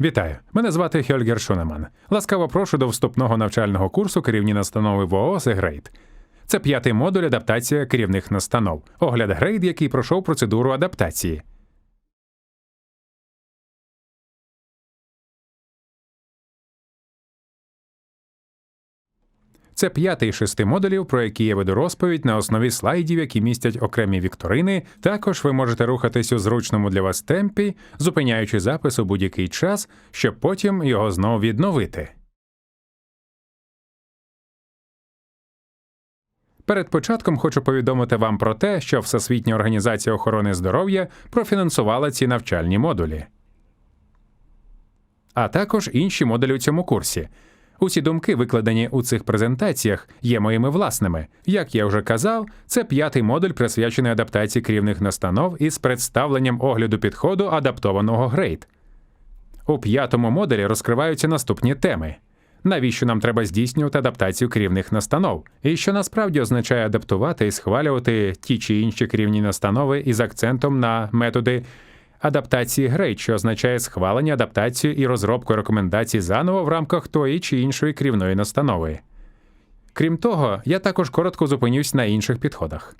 Вітаю! Мене звати Хельгер Шунеман. Ласкаво прошу до вступного навчального курсу керівні настанови ВООЗ «Грейд». Це п'ятий модуль адаптація керівних настанов. Огляд грейд, який пройшов процедуру адаптації. Це п'ятий шести модулів, про які я веду розповідь на основі слайдів, які містять окремі вікторини. Також ви можете рухатись у зручному для вас темпі, зупиняючи запис у будь-який час, щоб потім його знову відновити. Перед початком хочу повідомити вам про те, що Всесвітня організація охорони здоров'я профінансувала ці навчальні модулі, а також інші модулі у цьому курсі. Усі думки, викладені у цих презентаціях, є моїми власними. Як я вже казав, це п'ятий модуль, присвячений адаптації керівних настанов із представленням огляду підходу адаптованого грейд. У п'ятому модулі розкриваються наступні теми. Навіщо нам треба здійснювати адаптацію керівних настанов, і що насправді означає адаптувати і схвалювати ті чи інші керівні настанови із акцентом на методи адаптації грейд, що означає схвалення, адаптацію і розробку рекомендацій заново в рамках тої чи іншої керівної настанови. Крім того, я також коротко зупинюсь на інших підходах.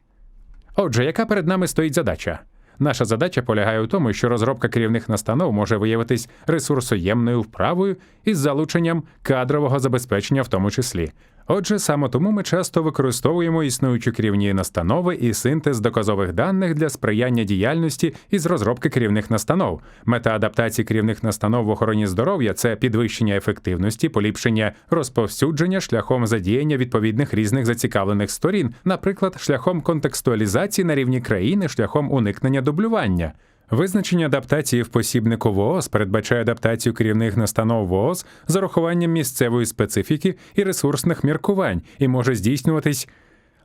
Отже, яка перед нами стоїть задача? Наша задача полягає у тому, що розробка керівних настанов може виявитись ресурсоємною вправою із залученням кадрового забезпечення в тому числі. Отже, саме тому ми часто використовуємо існуючі керівні настанови і синтез доказових даних для сприяння діяльності із розробки керівних настанов. Мета адаптації керівних настанов в охороні здоров'я це підвищення ефективності, поліпшення розповсюдження шляхом задіяння відповідних різних зацікавлених сторін, наприклад, шляхом контекстуалізації на рівні країни, шляхом уникнення дублювання. Визначення адаптації в посібнику ВООЗ передбачає адаптацію керівних настанов ВООЗ з урахуванням місцевої специфіки і ресурсних міркувань і може здійснюватись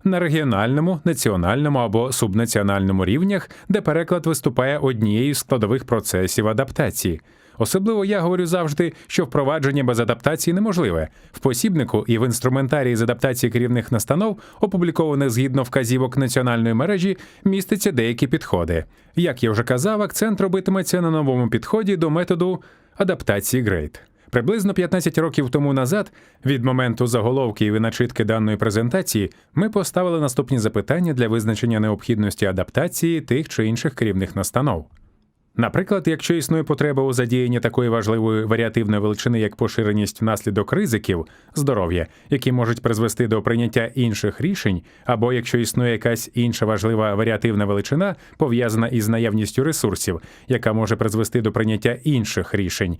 на регіональному, національному або субнаціональному рівнях, де переклад виступає однією з складових процесів адаптації. Особливо я говорю завжди, що впровадження без адаптації неможливе. В посібнику і в інструментарії з адаптації керівних настанов, опублікованих згідно вказівок національної мережі, містяться деякі підходи. Як я вже казав, акцент робитиметься на новому підході до методу адаптації грейд. Приблизно 15 років тому назад, від моменту заголовки і виначитки даної презентації, ми поставили наступні запитання для визначення необхідності адаптації тих чи інших керівних настанов. Наприклад, якщо існує потреба у задіянні такої важливої варіативної величини, як поширеність внаслідок ризиків здоров'я, які можуть призвести до прийняття інших рішень, або якщо існує якась інша важлива варіативна величина, пов'язана із наявністю ресурсів, яка може призвести до прийняття інших рішень,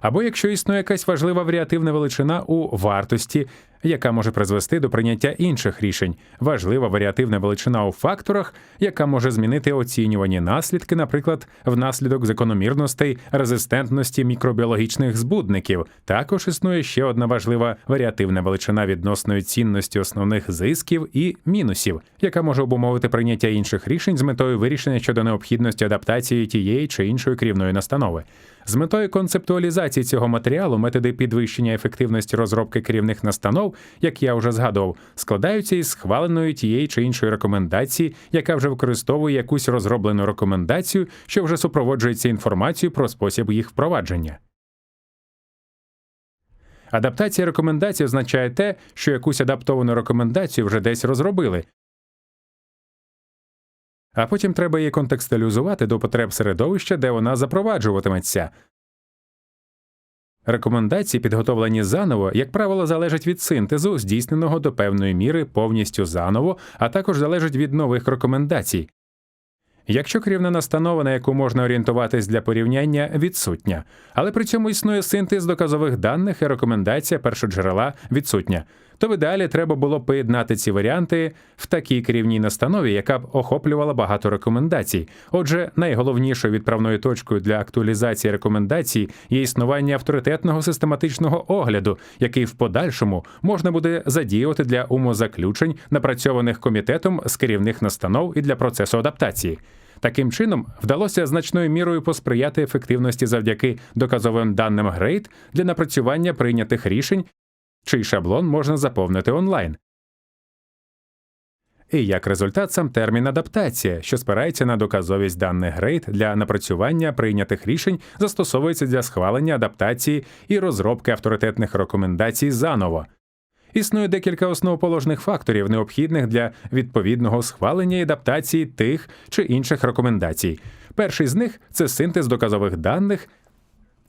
або якщо існує якась важлива варіативна величина у вартості, яка може призвести до прийняття інших рішень, важлива варіативна величина у факторах, яка може змінити оцінювані наслідки, наприклад, внаслідок закономірностей резистентності мікробіологічних збудників. Також існує ще одна важлива варіативна величина відносної цінності основних зисків і мінусів, яка може обумовити прийняття інших рішень з метою вирішення щодо необхідності адаптації тієї чи іншої керівної настанови. З метою концептуалізації цього матеріалу методи підвищення ефективності розробки керівних настанов, як я вже згадував, складаються із схваленої тієї чи іншої рекомендації, яка вже використовує якусь розроблену рекомендацію, що вже супроводжується інформацією про спосіб їх впровадження. Адаптація рекомендацій означає те, що якусь адаптовану рекомендацію вже десь розробили, а потім треба її контекстуалізувати до потреб середовища, де вона запроваджуватиметься. Рекомендації, підготовлені заново, як правило, залежать від синтезу, здійсненого до певної міри повністю заново, а також залежать від нових рекомендацій. Якщо керівна настанова, на яку можна орієнтуватись для порівняння, відсутня, але при цьому існує синтез доказових даних і рекомендація першоджерела відсутня, то в ідеалі треба було поєднати ці варіанти в такій керівній настанові, яка б охоплювала багато рекомендацій. Отже, найголовнішою відправною точкою для актуалізації рекомендацій є існування авторитетного систематичного огляду, який в подальшому можна буде задіювати для умозаключень, напрацьованих комітетом з керівних настанов і для процесу адаптації. Таким чином, вдалося значною мірою посприяти ефективності завдяки доказовим даним грейд для напрацювання прийнятих рішень чий шаблон можна заповнити онлайн. І як результат сам термін адаптація, що спирається на доказовість даних грейд для напрацювання прийнятих рішень, застосовується для схвалення адаптації і розробки авторитетних рекомендацій заново. Існує декілька основоположних факторів, необхідних для відповідного схвалення і адаптації тих чи інших рекомендацій. Перший з них це синтез доказових даних,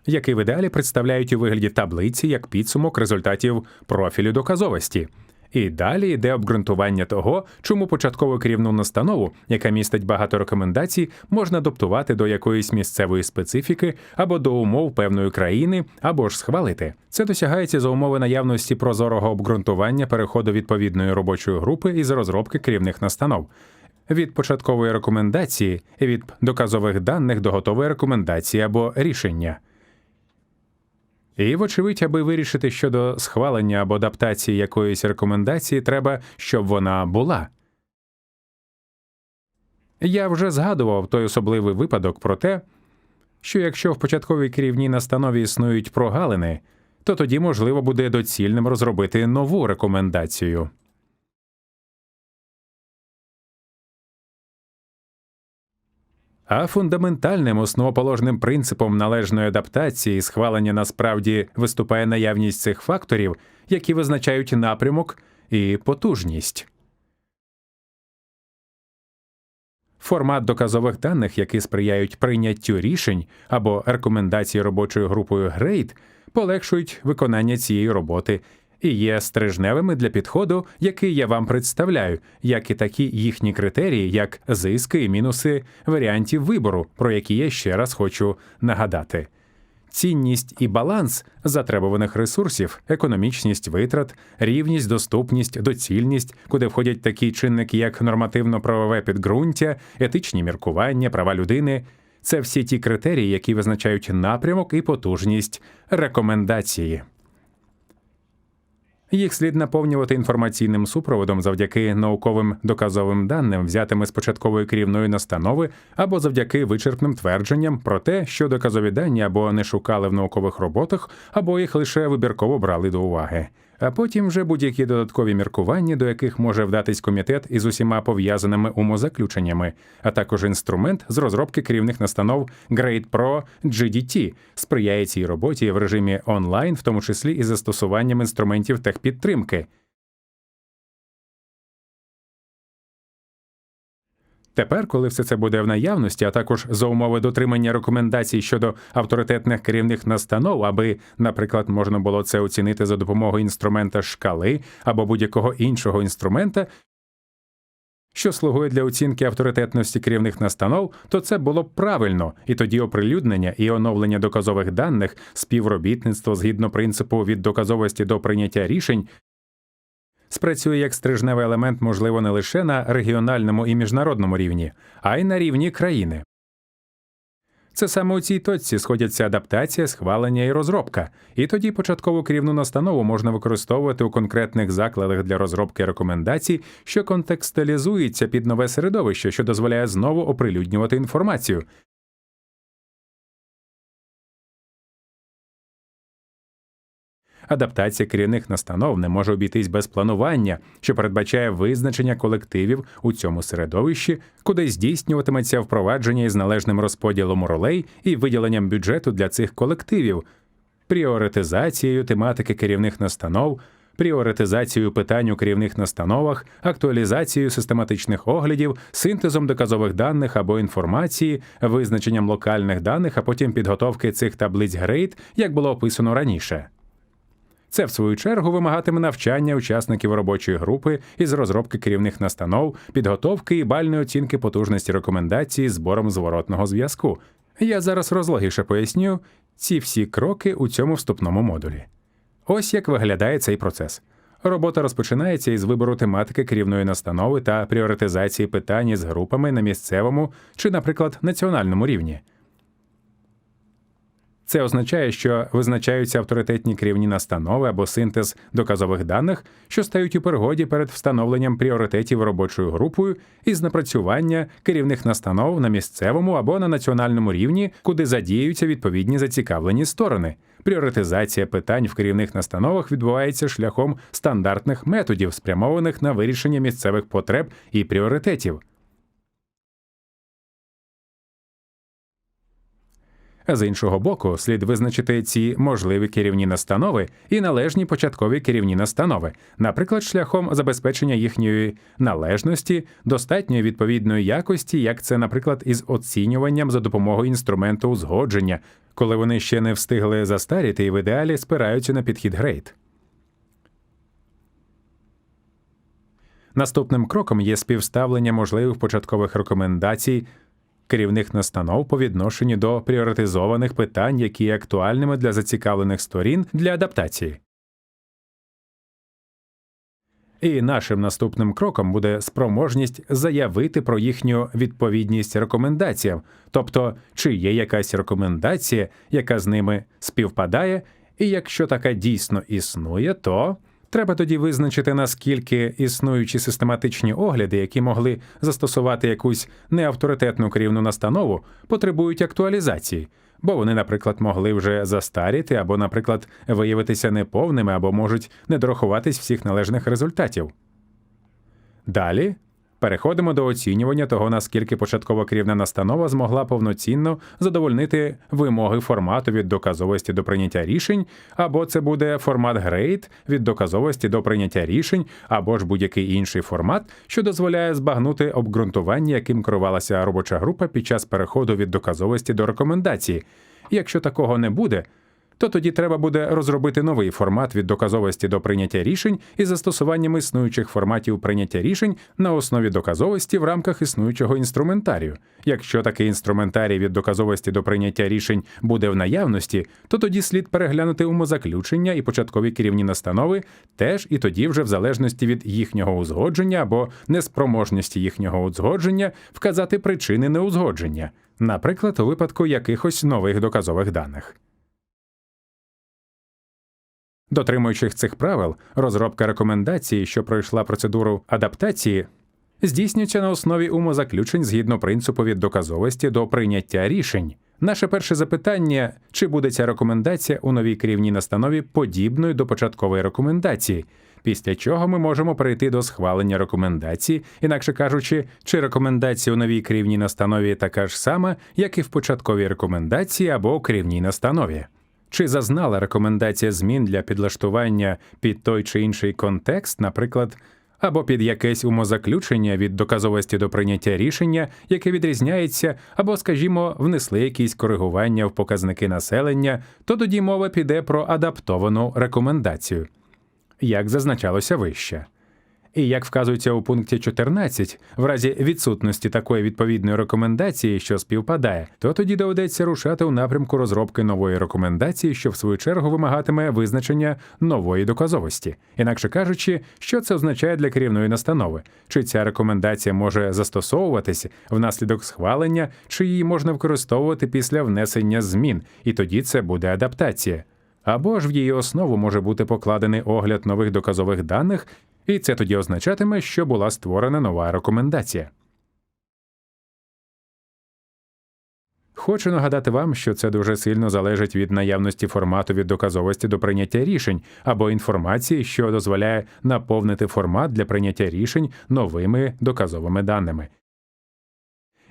який в ідеалі представляють у вигляді таблиці як підсумок результатів профілю доказовості. І далі йде обґрунтування того, чому початкову керівну настанову, яка містить багато рекомендацій, можна адаптувати до якоїсь місцевої специфіки або до умов певної країни, або ж схвалити. Це досягається за умови наявності прозорого обґрунтування переходу відповідної робочої групи із розробки керівних настанов. Від початкової рекомендації, від доказових даних до готової рекомендації або рішення. І, вочевидь, аби вирішити щодо схвалення або адаптації якоїсь рекомендації, треба, щоб вона була. Я вже згадував той особливий випадок про те, що якщо в початковій керівній настанові існують прогалини, то тоді можливо буде доцільним розробити нову рекомендацію. А фундаментальним основоположним принципом належної адаптації схвалення насправді виступає наявність цих факторів, які визначають напрямок і потужність. Формат доказових даних, які сприяють прийняттю рішень або рекомендацій робочою групою GRADE, полегшують виконання цієї роботи і є стрижневими для підходу, який я вам представляю, як і такі їхні критерії, як зиски і мінуси варіантів вибору, про які я ще раз хочу нагадати. Цінність і баланс затребуваних ресурсів, економічність витрат, рівність, доступність, доцільність, куди входять такі чинники, як нормативно-правове підґрунтя, етичні міркування, права людини. Це всі ті критерії, які визначають напрямок і потужність рекомендації. Їх слід наповнювати інформаційним супроводом завдяки науковим доказовим даним, взятими з початкової керівної настанови, або завдяки вичерпним твердженням про те, що доказові дані або не шукали в наукових роботах, або їх лише вибірково брали до уваги а потім вже будь-які додаткові міркування, до яких може вдатись комітет із усіма пов'язаними умозаключеннями, а також інструмент з розробки керівних настанов Grade Pro GDT сприяє цій роботі в режимі онлайн, в тому числі і застосуванням інструментів техпідтримки. Тепер, коли все це буде в наявності, а також за умови дотримання рекомендацій щодо авторитетних керівних настанов, аби, наприклад, можна було це оцінити за допомогою інструмента шкали або будь-якого іншого інструмента, що слугує для оцінки авторитетності керівних настанов, то це було б правильно, і тоді оприлюднення і оновлення доказових даних, співробітництво згідно принципу від доказовості до прийняття рішень спрацює як стрижневий елемент, можливо, не лише на регіональному і міжнародному рівні, а й на рівні країни. Це саме у цій точці сходяться адаптація, схвалення і розробка, і тоді початкову керівну настанову можна використовувати у конкретних закладах для розробки рекомендацій, що контекстуалізуються під нове середовище, що дозволяє знову оприлюднювати інформацію, Адаптація керівних настанов не може обійтись без планування, що передбачає визначення колективів у цьому середовищі, куди здійснюватиметься впровадження із належним розподілом ролей і виділенням бюджету для цих колективів, пріоритизацією тематики керівних настанов. Пріоритизацією питань у керівних настановах, актуалізацією систематичних оглядів, синтезом доказових даних або інформації, визначенням локальних даних, а потім підготовки цих таблиць грейд, як було описано раніше. Це, в свою чергу, вимагатиме навчання учасників робочої групи із розробки керівних настанов, підготовки і бальної оцінки потужності рекомендацій збором зворотного зв'язку. Я зараз розлогіше поясню ці всі кроки у цьому вступному модулі. Ось як виглядає цей процес. Робота розпочинається із вибору тематики керівної настанови та пріоритизації питань з групами на місцевому чи, наприклад, національному рівні. Це означає, що визначаються авторитетні керівні настанови або синтез доказових даних, що стають у пригоді перед встановленням пріоритетів робочою групою із напрацювання керівних настанов на місцевому або на національному рівні, куди задіюються відповідні зацікавлені сторони. Пріоритизація питань в керівних настановах відбувається шляхом стандартних методів, спрямованих на вирішення місцевих потреб і пріоритетів. З іншого боку, слід визначити ці можливі керівні настанови і належні початкові керівні настанови, наприклад, шляхом забезпечення їхньої належності, достатньої відповідної якості, як це, наприклад, із оцінюванням за допомогою інструменту узгодження, коли вони ще не встигли застаріти і в ідеалі спираються на підхід грейд. Наступним кроком є співставлення можливих початкових рекомендацій керівних настанов по відношенню до пріоритизованих питань, які є актуальними для зацікавлених сторін для адаптації. І нашим наступним кроком буде спроможність заявити про їхню відповідність рекомендаціям, тобто чи є якась рекомендація, яка з ними співпадає, і якщо така дійсно існує, то Треба тоді визначити, наскільки існуючі систематичні огляди, які могли застосувати якусь неавторитетну керівну настанову, потребують актуалізації, бо вони, наприклад, могли вже застаріти або, наприклад, виявитися неповними або можуть не дорахуватись всіх належних результатів. Далі Переходимо до оцінювання того, наскільки початкова керівна настанова змогла повноцінно задовольнити вимоги формату від доказовості до прийняття рішень, або це буде формат грейд від доказовості до прийняття рішень, або ж будь-який інший формат, що дозволяє збагнути обґрунтування, яким керувалася робоча група під час переходу від доказовості до рекомендації. Якщо такого не буде, то тоді треба буде розробити новий формат від доказовості до прийняття рішень із застосуванням існуючих форматів прийняття рішень на основі доказовості в рамках існуючого інструментарію. Якщо такий інструментарій від доказовості до прийняття рішень буде в наявності, то тоді слід переглянути умозаключення і початкові керівні настанови, теж і тоді, вже в залежності від їхнього узгодження або неспроможності їхнього узгодження, вказати причини неузгодження, наприклад, у випадку якихось нових доказових даних. Дотримуючись цих правил, розробка рекомендації, що пройшла процедуру адаптації, здійснюється на основі умозаключень згідно принципу від доказовості до прийняття рішень. Наше перше запитання: чи буде ця рекомендація у новій керівній настанові подібною до початкової рекомендації, після чого ми можемо перейти до схвалення рекомендації, інакше кажучи, чи рекомендація у новій керівній настанові така ж сама, як і в початковій рекомендації або у керівній настанові. Чи зазнала рекомендація змін для підлаштування під той чи інший контекст, наприклад, або під якесь умозаключення від доказовості до прийняття рішення, яке відрізняється, або, скажімо, внесли якісь коригування в показники населення, то тоді мова піде про адаптовану рекомендацію, як зазначалося вище. І як вказується у пункті 14, в разі відсутності такої відповідної рекомендації, що співпадає, то тоді доведеться рушати у напрямку розробки нової рекомендації, що в свою чергу вимагатиме визначення нової доказовості. Інакше кажучи, що це означає для керівної настанови, чи ця рекомендація може застосовуватися внаслідок схвалення, чи її можна використовувати після внесення змін, і тоді це буде адаптація. Або ж в її основу може бути покладений огляд нових доказових даних, і це тоді означатиме, що була створена нова рекомендація. Хочу нагадати вам, що це дуже сильно залежить від наявності формату від доказовості до прийняття рішень або інформації, що дозволяє наповнити формат для прийняття рішень новими доказовими даними,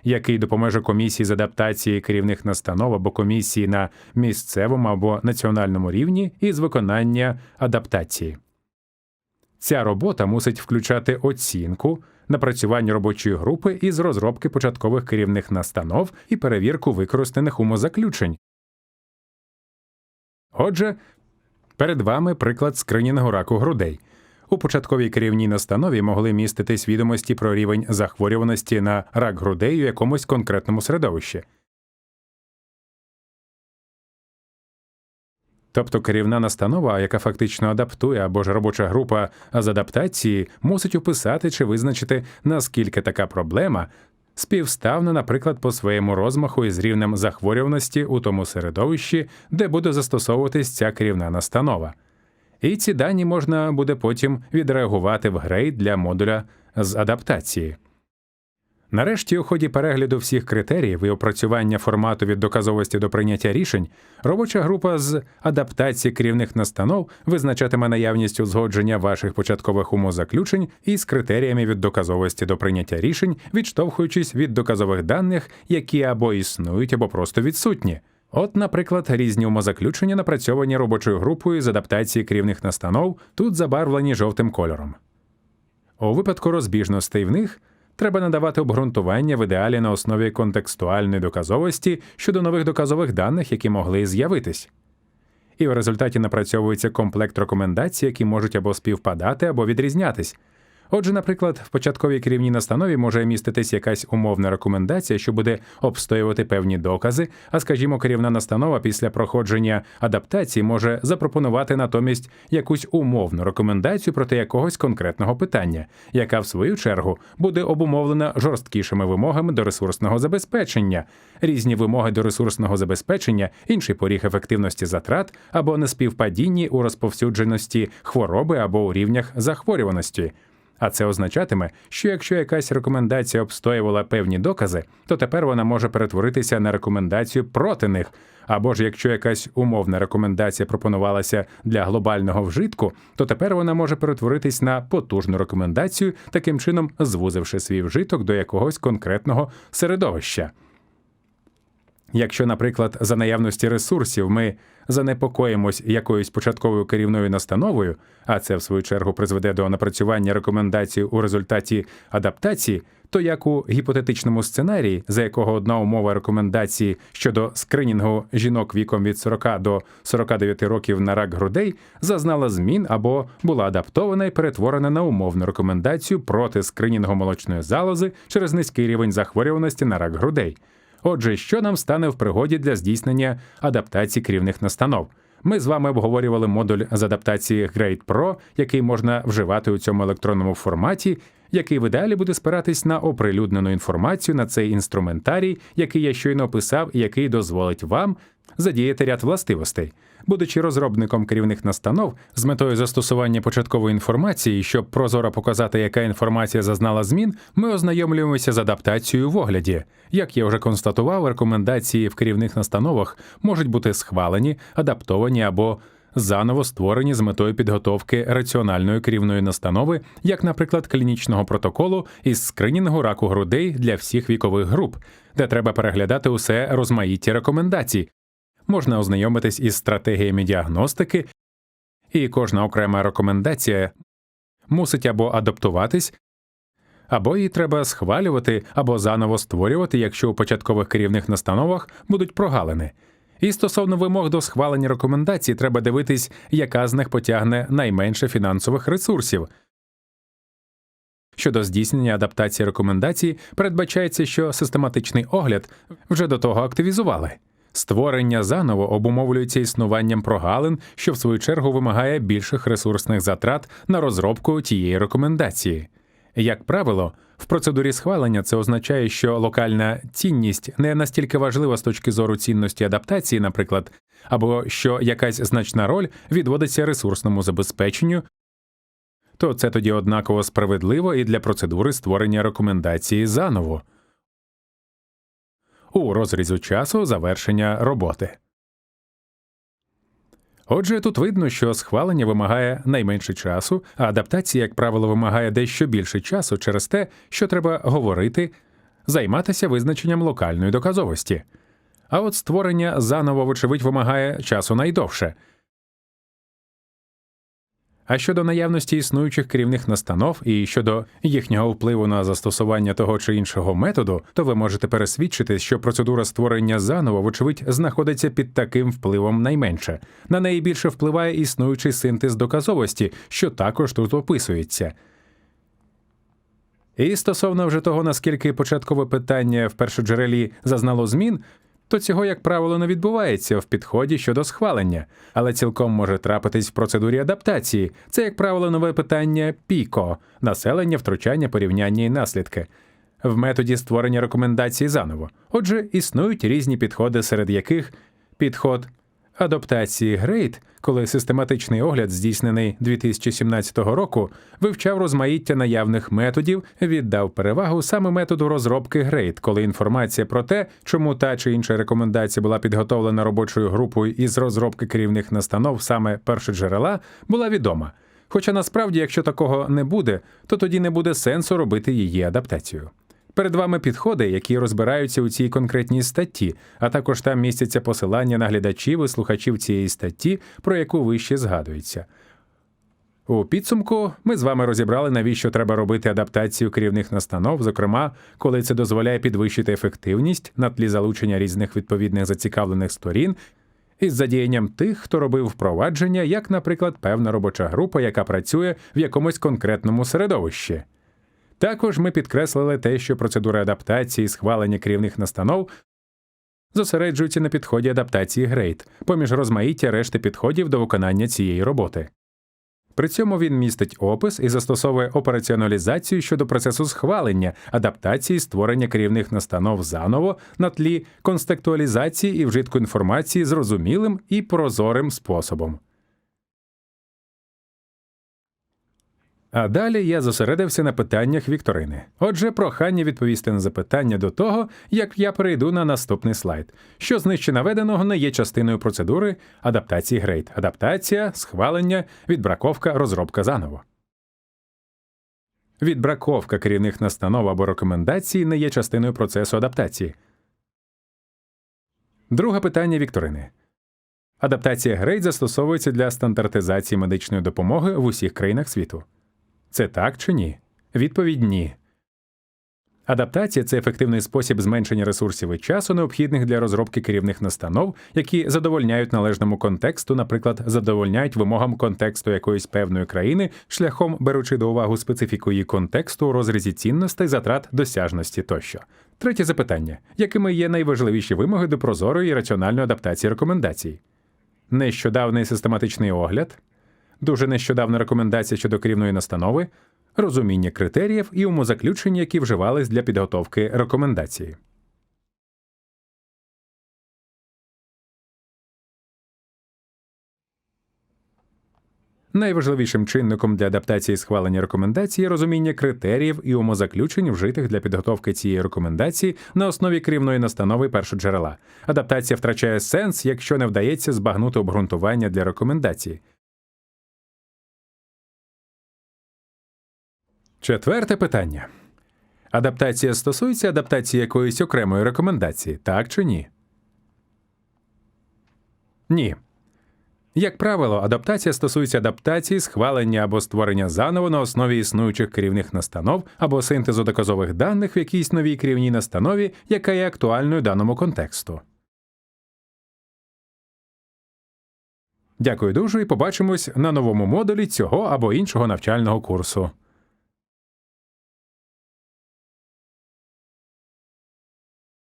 який допоможе комісії з адаптації керівних настанов або комісії на місцевому або національному рівні із виконання адаптації. Ця робота мусить включати оцінку, напрацювання робочої групи із розробки початкових керівних настанов і перевірку використаних умозаключень. Отже, перед вами приклад скринінгу раку грудей. У початковій керівній настанові могли міститись відомості про рівень захворюваності на рак грудей у якомусь конкретному середовищі. Тобто керівна настанова, яка фактично адаптує або ж робоча група з адаптації, мусить описати чи визначити, наскільки така проблема співставна, наприклад, по своєму розмаху із рівнем захворюваності у тому середовищі, де буде застосовуватись ця керівна настанова. І ці дані можна буде потім відреагувати в грейд для модуля з адаптації. Нарешті, у ході перегляду всіх критеріїв і опрацювання формату від доказовості до прийняття рішень, робоча група з адаптації керівних настанов визначатиме наявність узгодження ваших початкових умозаключень із критеріями від доказовості до прийняття рішень, відштовхуючись від доказових даних, які або існують, або просто відсутні. От, наприклад, різні умозаключення напрацьовані робочою групою з адаптації керівних настанов, тут забарвлені жовтим кольором. У випадку розбіжностей в них треба надавати обґрунтування в ідеалі на основі контекстуальної доказовості щодо нових доказових даних, які могли з'явитись. І в результаті напрацьовується комплект рекомендацій, які можуть або співпадати, або відрізнятись. Отже, наприклад, в початковій керівній настанові може міститись якась умовна рекомендація, що буде обстоювати певні докази, а скажімо, керівна настанова після проходження адаптації може запропонувати натомість якусь умовну рекомендацію проти якогось конкретного питання, яка в свою чергу буде обумовлена жорсткішими вимогами до ресурсного забезпечення, різні вимоги до ресурсного забезпечення, інший поріг ефективності затрат або неспівпадінні у розповсюдженості хвороби або у рівнях захворюваності. А це означатиме, що якщо якась рекомендація обстоювала певні докази, то тепер вона може перетворитися на рекомендацію проти них. Або ж якщо якась умовна рекомендація пропонувалася для глобального вжитку, то тепер вона може перетворитись на потужну рекомендацію, таким чином звузивши свій вжиток до якогось конкретного середовища. Якщо, наприклад, за наявності ресурсів ми занепокоїмось якоюсь початковою керівною настановою, а це в свою чергу призведе до напрацювання рекомендацій у результаті адаптації, то як у гіпотетичному сценарії, за якого одна умова рекомендації щодо скринінгу жінок віком від 40 до 49 років на рак грудей зазнала змін або була адаптована і перетворена на умовну рекомендацію проти скринінгу молочної залози через низький рівень захворюваності на рак грудей. Отже, що нам стане в пригоді для здійснення адаптації керівних настанов? Ми з вами обговорювали модуль з адаптації Grade Pro, який можна вживати у цьому електронному форматі, який в ідеалі буде спиратись на оприлюднену інформацію на цей інструментарій, який я щойно описав і який дозволить вам задіяти ряд властивостей. Будучи розробником керівних настанов з метою застосування початкової інформації, щоб прозоро показати, яка інформація зазнала змін, ми ознайомлюємося з адаптацією в огляді. Як я вже констатував, рекомендації в керівних настановах можуть бути схвалені, адаптовані або заново створені з метою підготовки раціональної керівної настанови, як, наприклад, клінічного протоколу із скринінгу раку грудей для всіх вікових груп, де треба переглядати усе розмаїття рекомендацій. Можна ознайомитись із стратегіями діагностики, і кожна окрема рекомендація мусить або адаптуватись, або її треба схвалювати або заново створювати, якщо у початкових керівних настановах будуть прогалини. І стосовно вимог до схвалення рекомендацій, треба дивитись, яка з них потягне найменше фінансових ресурсів. Щодо здійснення адаптації рекомендацій, передбачається, що систематичний огляд вже до того активізували. Створення заново обумовлюється існуванням прогалин, що в свою чергу вимагає більших ресурсних затрат на розробку тієї рекомендації. Як правило, в процедурі схвалення це означає, що локальна цінність не настільки важлива з точки зору цінності адаптації, наприклад, або що якась значна роль відводиться ресурсному забезпеченню, то це тоді однаково справедливо і для процедури створення рекомендації заново у розрізу часу завершення роботи. Отже, тут видно, що схвалення вимагає найменше часу, а адаптація, як правило, вимагає дещо більше часу через те, що треба говорити, займатися визначенням локальної доказовості. А от створення заново, вочевидь, вимагає часу найдовше. А щодо наявності існуючих керівних настанов і щодо їхнього впливу на застосування того чи іншого методу, то ви можете пересвідчити, що процедура створення заново, вочевидь, знаходиться під таким впливом найменше. На неї більше впливає існуючий синтез доказовості, що також тут описується. І стосовно вже того, наскільки початкове питання в першоджерелі зазнало змін, то цього, як правило, не відбувається в підході щодо схвалення, але цілком може трапитись в процедурі адаптації. Це, як правило, нове питання піко населення, втручання, порівняння і наслідки. в методі створення рекомендацій заново. Отже, існують різні підходи, серед яких підход адаптації Грейт, коли систематичний огляд, здійснений 2017 року, вивчав розмаїття наявних методів, віддав перевагу саме методу розробки Грейт, коли інформація про те, чому та чи інша рекомендація була підготовлена робочою групою із розробки керівних настанов саме першоджерела, була відома. Хоча насправді, якщо такого не буде, то тоді не буде сенсу робити її адаптацію. Перед вами підходи, які розбираються у цій конкретній статті, а також там містяться посилання на глядачів і слухачів цієї статті, про яку вище згадується. У підсумку ми з вами розібрали, навіщо треба робити адаптацію керівних настанов, зокрема, коли це дозволяє підвищити ефективність на тлі залучення різних відповідних зацікавлених сторін із задіянням тих, хто робив впровадження, як, наприклад, певна робоча група, яка працює в якомусь конкретному середовищі. Також ми підкреслили те, що процедури адаптації і схвалення керівних настанов зосереджуються на підході адаптації Грейт, поміж розмаїття решти підходів до виконання цієї роботи. При цьому він містить опис і застосовує операціоналізацію щодо процесу схвалення, адаптації, створення керівних настанов заново на тлі констектуалізації і вжитку інформації зрозумілим і прозорим способом. А далі я зосередився на питаннях Вікторини. Отже, прохання відповісти на запитання до того, як я перейду на наступний слайд. Що з нижче наведеного не є частиною процедури адаптації Грейт. Адаптація, схвалення, відбраковка, розробка заново. Відбраковка керівних настанов або рекомендацій не є частиною процесу адаптації. Друге питання Вікторини. Адаптація Грейт застосовується для стандартизації медичної допомоги в усіх країнах світу. Це так чи ні? Відповідь ні. Адаптація це ефективний спосіб зменшення ресурсів і часу, необхідних для розробки керівних настанов, які задовольняють належному контексту, наприклад, задовольняють вимогам контексту якоїсь певної країни, шляхом беручи до уваги специфіку її контексту у розрізі цінностей, затрат, досяжності тощо. Третє запитання: якими є найважливіші вимоги до прозорої і раціональної адаптації рекомендацій? Нещодавний систематичний огляд, дуже нещодавна рекомендація щодо керівної настанови, розуміння критеріїв і умозаключень, які вживались для підготовки рекомендації. Найважливішим чинником для адаптації схвалення рекомендацій є розуміння критеріїв і умозаключень, вжитих для підготовки цієї рекомендації на основі керівної настанови першоджерела. Адаптація втрачає сенс, якщо не вдається збагнути обґрунтування для рекомендації. Четверте питання. Адаптація стосується адаптації якоїсь окремої рекомендації, так чи ні? Ні. Як правило, адаптація стосується адаптації, схвалення або створення заново на основі існуючих керівних настанов або синтезу доказових даних в якійсь новій керівній настанові, яка є актуальною даному контексту. Дякую дуже і побачимось на новому модулі цього або іншого навчального курсу.